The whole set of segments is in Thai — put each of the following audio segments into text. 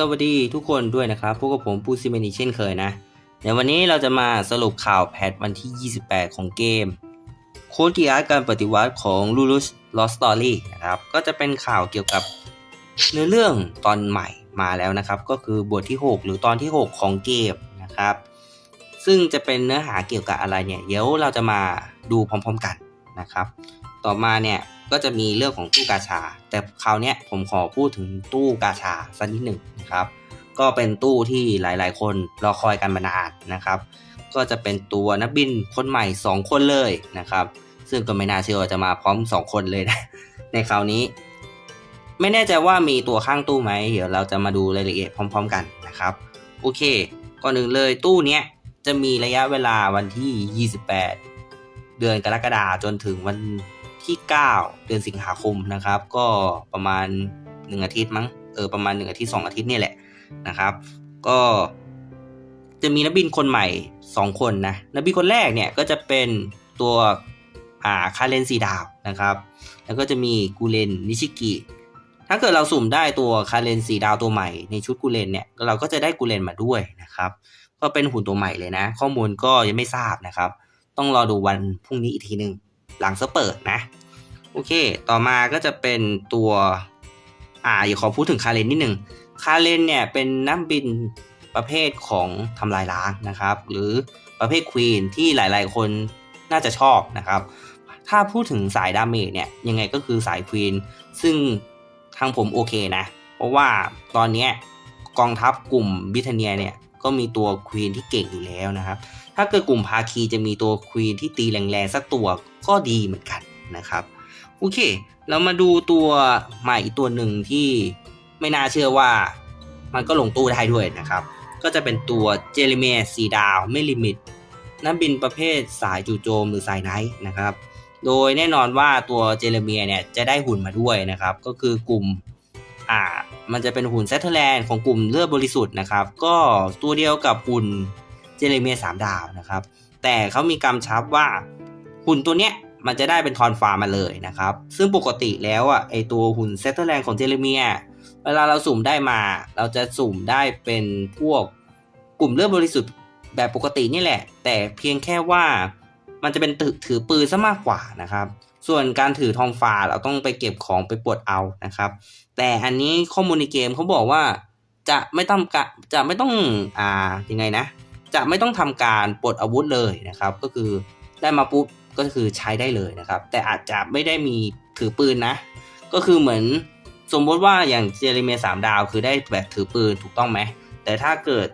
สวัสดีทุกคนด้วยนะครับ พวกกับผมปูซิเมนีเช่นเคยนะ ในวันนี้เราจะมาสรุปข่าวแพทวันที่ 28 ของเกม โค้ดกีอาร์การปฏิวัติของ l u l u s Lost Story นะครับ ก็จะเป็นข่าวเกี่ยวกับเนื้อเรื่องตอนใหม่มาแล้วนะครับ ก็คือบทที่ 6 หรือตอนที่ 6 ของเกมนะครับ ซึ่งจะเป็นเนื้อหาเกี่ยวกับอะไรเนี่ย เดี๋ยวเราจะมาดูพร้อม ๆ กันนะครับ ต่อมาเนี่ย ก็จะมีเรื่องของตู้กาชา แต่คราวนี้ผมขอพูดถึงตู้กาชาสักนิดหนึ่งนะครับ ก็เป็นตู้ที่หลายๆ คนรอคอยกันมานานนะครับ ก็จะเป็นตัวนักบินคนใหม่ 2 คนเลยนะครับ ซึ่งก็ไม่น่าเชื่อว่าจะมาพร้อม 2 คนเลยนะในคราวนี้ ไม่แน่ใจว่ามีตัวข้างตู้ไหมเดี๋ยวเราจะมาดูรายละเอียดพร้อม ๆ กันนะครับโอเคก่อนหนึ่งเลยตู้เนี้ยจะมีระยะเวลาวันที่ 28 เดือนกรกฎาคมจนถึงวัน ที่ 9 เดือนสิงหาคมนะครับ ก็ประมาณ 1 อาทิตย์มั้งเออประมาณ 1 อาทิตย์ 2 อาทิตย์นี่แหละนะครับ ก็จะมีนักบินคนใหม่ 2 คนนะนักบินคนแรกเนี่ยก็จะเป็นตัวอ่าคาเรนสีดาวนะครับ แล้วก็จะมีกูเลนนิชิกิถ้าเกิดเราสุ่มได้ตัวคาเรนสีดาวตัวใหม่ในชุดกูเลนเนี่ยเราก็จะได้กูเลนมาด้วยนะครับ ก็เป็นหุ่นตัวใหม่เลยนะ ข้อมูลก็ยังไม่ทราบนะครับ ต้องรอดูวันพรุ่งนี้อีกทีหนึ่งหลังเซเปิดนะ โอเค ต่อมาก็จะเป็นตัว อ่าอย่าขอพูดถึงคาเลนนิดหนึ่งคาเลนเนี่ยเป็นนักบินประเภทของทำลายล้างนะครับ หรือประเภทควีนที่หลายๆ คนน่าจะชอบนะครับ ถ้าพูดถึงสายดาเมจเนี่ยยังไงก็คือสายควีนซึ่งทางผมโอเคนะ เพราะว่าตอนนี้กองทัพกลุ่มบิทเนียเนี่ยก็มีตัวควีนที่เก่งอยู่แล้วนะครับ ถ้าเกิดกลุ่มภาคีจะมีตัวควีนที่ตีแรงๆสักตัวก็ดีเหมือนกันนะครับ โอเค เรามาดูตัวใหม่อีกตัวหนึ่งที่ไม่น่าเชื่อว่า มันก็ลงตู้ได้ด้วยนะครับ ก็จะเป็นตัวเจเรเมียสีดาวไม่ลิมิต นักบินประเภทสายจู่โจมหรือสายไนท์นะครับ โดยแน่นอนว่าตัวเจเรเมียเนี่ยจะได้หุ่นมาด้วยนะครับ ก็คือกลุ่มอ่ามันจะเป็นหุ่นเซตเทอร์แลนด์ของกลุ่มเลือดบริสุทธิ์นะครับ ก็ตัวเดียวกับหุ่นเจเรเมียสามดาวนะครับ แต่เขามีกำชับว่าหุ่นตัวเนี้ย มันจะได้เป็นทอนฟาร์มาเลยนะครับ ซึ่งปกติแล้วอะไอตัวหุ่นเซตเทอร์แลนด์ของเจเรเมีย เวลาเราสุ่มได้มา เราจะสุ่มได้เป็นพวกกลุ่มเลือดบริสุทธิ์แบบปกตินี่แหละ แต่เพียงแค่ว่ามันจะเป็นถือถือปืนซะมากกว่านะครับ ส่วนการถือทองฟ้าเราต้องไปเก็บของไปปลดเอานะครับ แต่อันนี้ข้อมูลในเกมเขาบอกว่าจะไม่ต้องกะจะไม่ต้องอ่ายังไงนะ จะไม่ต้องทำการปลดอาวุธเลยนะครับ ก็คือได้มาปุ๊บ ก็คือใช้ได้เลยนะครับ แต่อาจจะไม่ได้มีถือปืนนะ ก็คือเหมือนสมมติว่าอย่างเจเรเมีสามดาวคือได้แบบถือปืนถูกต้องไหม แต่ถ้าเกิด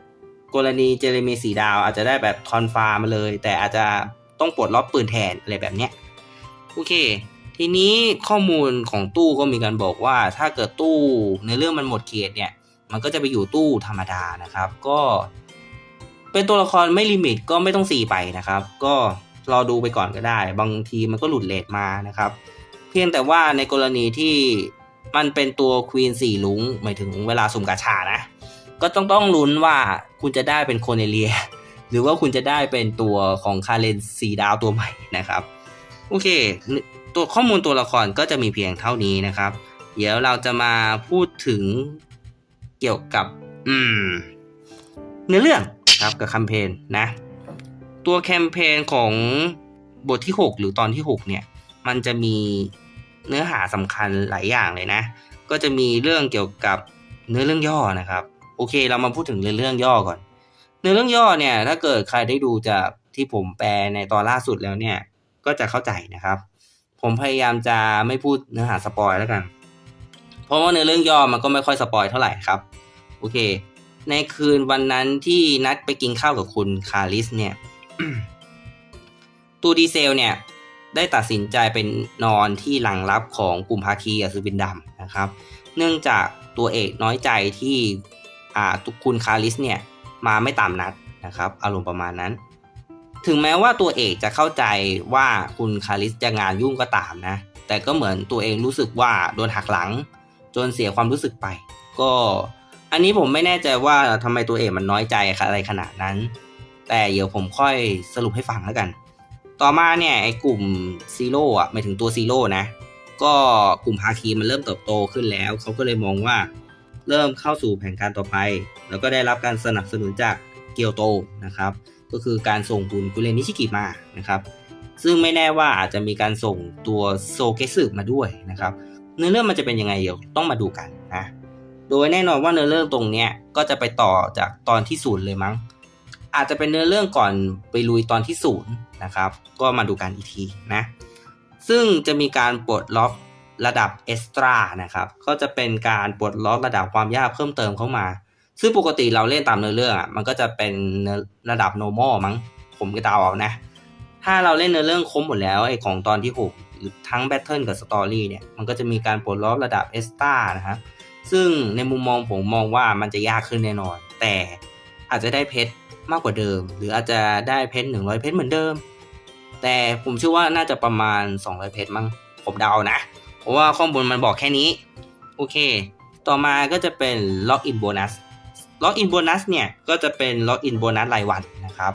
กรณีเจเรเมีสี่ดาว อาจจะได้แบบทอนฟาร์มาเลย แต่อาจจะต้องปลดล็อกปืนแทนอะไรแบบเนี้ยโอเค ทีนี้ข้อมูลของตู้ก็มีการบอกว่าถ้าเกิดตู้ในเรื่องมันหมดเขตเนี่ย มันก็จะไปอยู่ตู้ธรรมดานะครับ ก็ เป็นตัวละครไม่ลิมิตก็ไม่ต้องสีไปนะครับ ก็ รอดูไปก่อนก็ได้ บางทีมันก็หลุดเลทมานะครับ เพียงแต่ว่าในกรณีที่มันเป็นตัวควีนสี่ลุงหมายถึงเวลาสุ่มกาชานะ ก็ต้องต้องลุ้นว่าคุณจะได้เป็นโคเนเลีย หรือว่าคุณจะได้เป็นตัวของคาเลนสีดาวตัวใหม่นะครับ โอเค ตัวข้อมูลตัวละครก็จะมีเพียงเท่านี้นะครับ เดี๋ยวเราจะมาพูดถึงเกี่ยวกับ อืมเนื้อเรื่องครับกับแคมเปญนะ ตัวแคมเปญของบทที่ 6 หรือตอนที่ 6 เนี่ย มันจะมีเนื้อหาสำคัญหลายอย่างเลยนะ ก็จะมีเรื่องเกี่ยวกับเนื้อเรื่องย่อนะครับ โอเค เรามาพูดถึงเนื้อเรื่องย่อก่อน เนื้อเรื่องย่อเนี่ย ถ้าเกิดใครได้ดูจากที่ผมแปลในตอนล่าสุดแล้วเนี่ย ก็จะเข้าใจนะครับ ผมพยายามจะไม่พูดเนื้อหาสปอยแล้วกัน เพราะว่าเนื้อเรื่องย่อมันก็ไม่ค่อยสปอยเท่าไหร่ครับ โอเค ในคืนวันนั้นที่นัดไปกินข้าวกับคุณคาริสเนี่ย ตูดีเซลเนี่ย ได้ตัดสินใจเป็นนอนที่หลังรับของกลุ่มภาคีอัศวินดำนะครับ เนื่องจากตัวเอกน้อยใจที่ทุกคุณคาริสเนี่ย มาไม่ตามนัดนะครับ อารมณ์ประมาณนั้น ถึงแม้ว่าตัวเอกจะเข้าใจว่าคุณคาริสจะงานยุ่งก็ตามนะ แต่ก็เหมือนตัวเองรู้สึกว่าโดนหักหลัง จนเสียความรู้สึกไป ก็อันนี้ผมไม่แน่ใจว่าทำไมตัวเอกมันน้อยใจอะไรขนาดนั้น แต่เดี๋ยวผมค่อยสรุปให้ฟังแล้วกัน ต่อมาเนี่ยไอ้กลุ่มซีโร่อะหมายถึงตัวซีโร่นะ ก็กลุ่มภาคีมันเริ่มเติบโตขึ้นแล้ว เขาก็เลยมองว่าเริ่มเข้าสู่แผนการต่อไป แล้วก็ได้รับการสนับสนุนจากเกียวโตนะครับ ก็คือการส่งหุ่นกุเรนิชิกิมานะครับ ซึ่งไม่แน่ว่าอาจจะมีการส่งตัวโซเกสึมาด้วยนะครับ เนื้อเรื่องมันจะเป็นยังไงเดี๋ยวต้องมาดูกันนะ โดยแน่นอนว่าเนื้อเรื่องตรงเนี้ยก็จะไปต่อจากตอนที่ศูนย์เลยมั้ง อาจจะเป็นเนื้อเรื่องก่อนไปลุยตอนที่ศูนย์นะครับ ก็มาดูกันอีกทีนะ ซึ่งจะมีการปลดล็อกระดับเอสตรานะครับ ก็จะเป็นการปลดล็อกระดับความยากเพิ่มเติมเข้ามา ซึ่งปกติเราเล่นตามเนื้อเรื่องอะ มันก็จะเป็นระดับ normal มั้ง ผมก็เดาเอานะ ถ้าเราเล่นเนื้อเรื่องครบหมดแล้วไอ้ของตอนที่6หรือทั้งแบทเทิลกับสตอรี่เนี่ย มันก็จะมีการปลดล็อกระดับเอสตรานะครับ ซึ่งในมุมมองผมมองว่ามันจะยากขึ้นแน่นอน แต่อาจจะได้เพชร มากกว่าเดิม หรืออาจจะได้เพชร100 เพชรเหมือนเดิม แต่ผมเชื่อว่าน่าจะประมาณ 200 เพชรมั้งผมเดานะ เพราะว่าข้อมูลมันบอกแค่นี้ โอเค ต่อมาก็จะเป็นล็อกอินโบนัสล็อกอินโบนัสเนี่ย ก็จะเป็นล็อกอินโบนัสรายวันนะครับ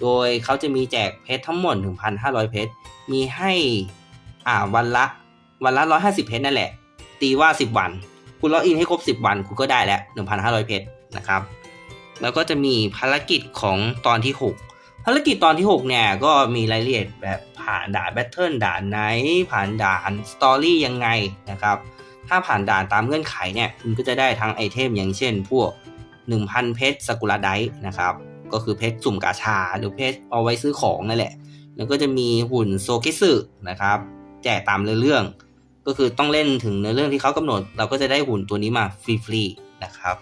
โดยเขาจะมีแจกเพชรทั้งหมด 1,500 เพชร มีให้อ่าวันละวันละ 150 เพชรนั่นแหละ ตีว่า 10 วัน คุณล็อกอินให้ครบ 10 วัน คุณก็ได้แล้ว 1,500 เพชรนะครับ แล้วก็จะมีภารกิจของตอนที่ 6 ภารกิจตอนที่ 6 เนี่ย ก็มีรายละเอียดแบบผ่านด่านแบทเทิลด่านไหน ผ่านด่านสตอรี่ยังไงนะครับ ถ้าผ่านด่านตามเงื่อนไขเนี่ย คุณก็จะได้ทั้งไอเทมอย่างเช่น พวก 1,000 เพชรสกุลไดนะครับ ก็คือเพชรสุ่มกาชา หรือเพชรเอาไว้ซื้อของนั่นแหละ แล้วก็จะมีหุ่นโซเกสึนะครับ แจกตามเรื่อง ก็คือต้องเล่นถึงเนื้อเรื่องที่เขากำหนด เราก็จะได้หุ่นตัวนี้มาฟรีๆนะครับ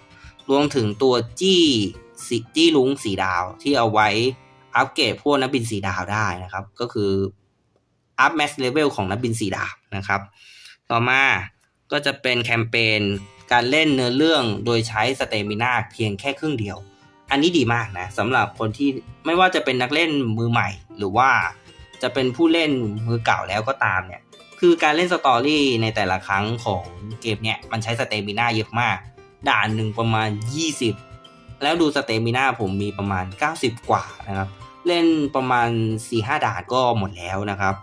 รวมถึงตัวจี้สีจี้ลุงสีดาวที่เอาไว้อัปเกรดพวกนักบินสีดาวได้นะครับ ก็คืออัพแมสเลเวลของนักบินสีดาวนะครับ ต่อมาก็จะเป็นแคมเปญการเล่นเนื้อเรื่องโดยใช้สเตมินาเพียงแค่ครึ่งเดียว อันนี้ดีมากนะสำหรับคนที่ไม่ว่าจะเป็นนักเล่นมือใหม่ หรือว่าจะเป็นผู้เล่นมือเก่าแล้วก็ตามเนี่ยคือการเล่นสตอรี่ในแต่ละครั้งของเกมเนี่ยมันใช้สเตมินาเยอะมาก ด่านหนึ่งประมาณ 20 แล้วดูสเตมินาผมมีประมาณ 90 กว่านะครับ เล่นประมาณ 4-5 ด่านก็หมดแล้วนะครับ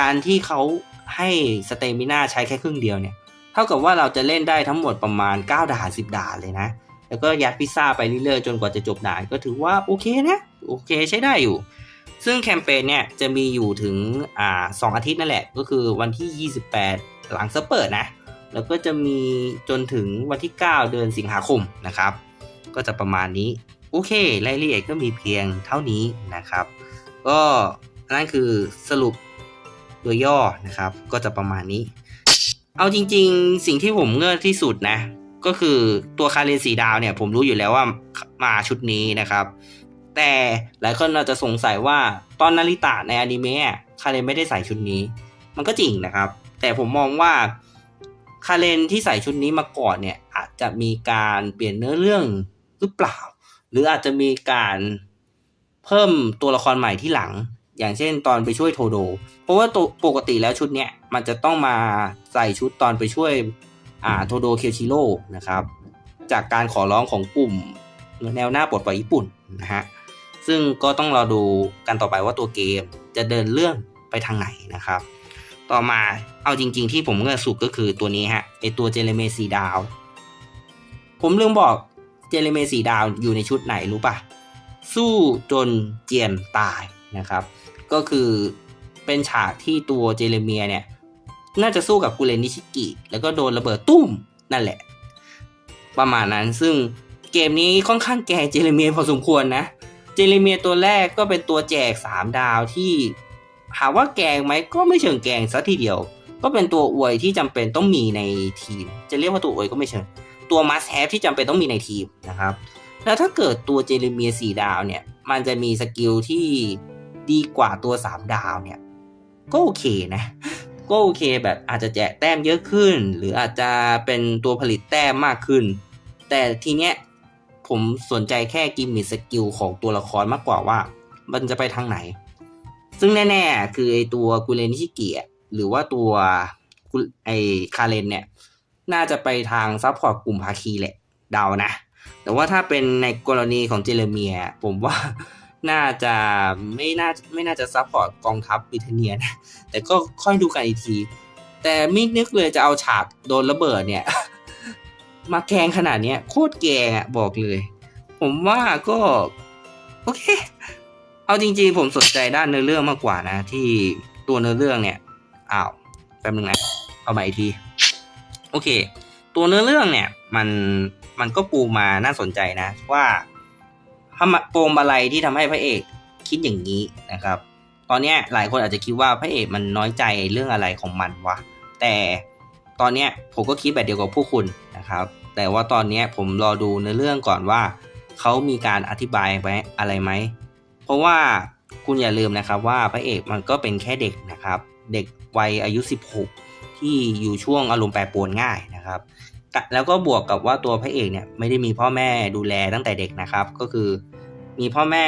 การที่เขาให้สเตมินาใช้แค่ครึ่งเดียวเนี่ยเท่ากับว่าเราจะเล่นได้ทั้งหมดประมาณ 9 ด่าน 10 ด่านเลยนะ แล้วก็ยัดพิซซ่าไปเรื่อยๆจนกว่าจะจบด่านก็ถือว่าโอเคนะโอเคใช้ได้อยู่ ซึ่งแคมเปญเนี่ยจะมีอยู่ถึงอ่าสองอาทิตย์นั่นแหละ ก็คือวันที่ 28 หลังเซเปิดนะ แล้วก็จะมีจนถึงวันที่ 9 เดือนสิงหาคมนะครับ ก็จะประมาณนี้ โอเครายละเอียดก็มีเพียงเท่านี้นะครับ ก็นั่นคือสรุปโดยย่อนะครับ ก็จะประมาณนี้ เอาจริง ๆ สิ่งที่ผมเงื่อที่สุดนะ ก็คือตัวคาเรนสีดาวเนี่ย ผมรู้อยู่แล้วว่ามาชุดนี้นะครับ แต่หลายคนอาจจะสงสัยว่าตอนนาริตะในอนิเมะคาเรนไม่ได้ใส่ชุดนี้ มันก็จริงนะครับ แต่ผมมองว่า คาเรนที่ใส่ชุดนี้มาก่อนเนี่ยอาจจะมีการเปลี่ยนเนื้อเรื่องหรือเปล่า หรืออาจจะมีการเพิ่มตัวละครใหม่ที่หลัง อย่างเช่นตอนไปช่วยโทโด เพราะว่าตัวปกติแล้วชุดเนี้ยมันจะต้องมาใส่ชุดตอนไปช่วยอ่าโทโดเคียวชิโร่นะครับ จากการขอร้องของกลุ่มแนวหน้าปลดปล่อยญี่ปุ่นนะฮะซึ่งก็ต้องรอดูกันต่อไปว่าตัวเกมจะเดินเรื่องไปทางไหนนะครับ ต่อมาเอาจริง ๆ ที่ผมเงือสุดก็คือตัวนี้ฮะไอตัวเจเลเมสีดาว ผมลืมบอกเจเลเมสีดาวอยู่ในชุดไหนรู้ปะสู้จนเจียนตายนะครับ ก็คือเป็นฉากที่ตัวเจเลเมียเนี่ย น่าจะสู้กับกุเรนิชิกิ แล้วก็โดนระเบิดตุ้มนั่นแหละ ประมาณนั้นซึ่งเกมนี้ค่อนข้างแก่เจเลเมียพอสมควรนะ เจเลเมียตัวแรกก็เป็นตัวแจก 3 ดาวที่ หามว่าแกงไหมก็ไม่เชิงแกงซะทีเดียว ก็เป็นตัวอวยที่จำเป็นต้องมีในทีม จะเรียกว่าตัวอวยก็ไม่เชิง ตัวมัสแฮปที่จำเป็นต้องมีในทีมนะครับ แล้วถ้าเกิดตัวเจเลเมีย4ดาวเนี่ย มันจะมีสกิลที่ดีกว่าตัว3ดาวเนี่ย ก็โอเคนะ ก็โอเคแบบอาจจะแจกแต้มเยอะขึ้น หรืออาจจะเป็นตัวผลิตแต้มมากขึ้น แต่ทีเนี้ยผมสนใจแค่กิมมิสกิลของตัวละครมากกว่าว่า มันจะไปทางไหน ซึ่งแน่ ๆ คือไอตัวกุเรนิชิเกียหรือว่าตัวไอคาเรนเนี่ย น่าจะไปทางซัพพอร์ตกลุ่มภาคีแหละ เดานะ แต่ว่าถ้าเป็นในกรณีของเจเรเมีย ผมว่าน่าจะไม่น่าไม่น่าจะซัพพอร์ตกองทัพบริเทเนียนะ แต่ก็ค่อยดูกันอีกที แต่ไม่นึกเลยจะเอาฉากโดนระเบิดเนี่ย มาแกงขนาดนี้โคตรแกงอะบอกเลย ผมว่าก็ โอเค เอาจริงๆ ผมสนใจด้านเนื้อเรื่องมากกว่านะ ที่ตัวเนื้อเรื่องเนี่ยอ้าวแป๊บนึงนะเอาใหม่อีกที โอเค ตัวเนื้อเรื่องเนี่ย มันมันก็ปูมาน่าสนใจนะ ว่าทำโปมอะไรที่ทำให้พระเอกคิดอย่างนี้นะครับ ตอนนี้หลายคนอาจจะคิดว่าพระเอกมันน้อยใจเรื่องอะไรของมันวะแต่ตอนเนี้ผมก็คิดแบบเดียวกับพวกคุณนะครับ แต่ว่าตอนนี้ผมรอดูในอเรื่องก่อนว่าเขามีการอธิบายไว้อะไรไหม เพราะว่าคุณอย่าลืมนะครับว่าพระเอกมันก็เป็นแค่เด็กนะครับ เด็กวัยอายุ 16 ที่อยู่ช่วงอารมณ์แปรปรวนง่ายนะครับ แล้วก็บวกกับว่าตัวพระเอกเนี่ยไม่ได้มีพ่อแม่ดูแลตั้งแต่เด็กนะครับ ก็คือมีพ่อแม่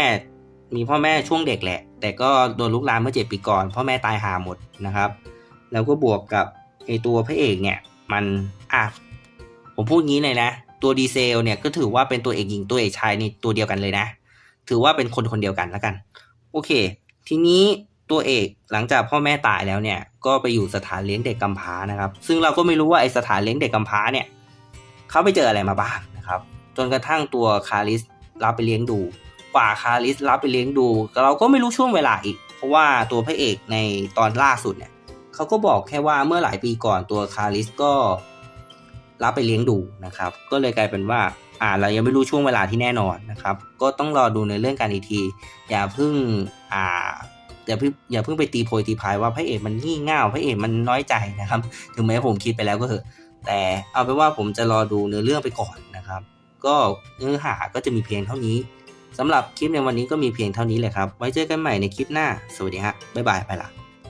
มีพ่อแม่ช่วงเด็กแหละ แต่ก็โดนลุกลามเมื่อเจ็ดปีก่อน พ่อแม่ตายหาหมดนะครับ แล้วก็บวกกับไอตัวพระเอกเนี่ยมันอะผมพูดงี้เลยนะ ตัวดีเซลเนี่ยก็ถือว่าเป็นตัวเอกหญิงตัวเอกชายในตัวเดียวกันเลยนะ ถือว่าเป็นคนคนเดียวกันแล้วกัน โอเค ทีนี้ตัวเอกหลังจากพ่อแม่ตายแล้วเนี่ย ก็ไปอยู่สถานเลี้ยงเด็กกำพร้านะครับ ซึ่งเราก็ไม่รู้ว่าไอสถานเลี้ยงเด็กกำพร้าเนี่ยเขาไปเจออะไรมาบ้างนะครับ จนกระทั่งตัวคาริสรับไปเลี้ยงดูกว่าคาริสรับไปเลี้ยงดู เราก็ไม่รู้ช่วงเวลาอีก เพราะว่าตัวพระเอกในตอนล่าสุดเนี่ยเขาก็บอกแค่ว่าเมื่อหลายปีก่อนตัวคาริสก็รับไปเลี้ยงดูนะครับ ก็เลยกลายเป็นว่า อ่าเรายังไม่รู้ช่วงเวลาที่แน่นอนนะครับ ก็ต้องรอดูในเรื่องการอีกที อย่าเพิ่งอ่าอย่าเพิ่งอย่าเพิ่งไปตีโพยตีพายว่าพระเอกมันงี่เง่าพระเอกมันน้อยใจนะครับ ถึงแม้ผมคิดไปแล้วก็เถอะ แต่เอาเป็นว่าผมจะรอดูเนื้อเรื่องไปก่อนนะครับ ก็เนื้อหาก็จะมีเพียงเท่านี้สำหรับคลิปในวันนี้ก็มีเพียงเท่านี้เลยครับ ไว้เจอกันใหม่ในคลิปหน้า สวัสดีฮะบ๊ายบายไปละ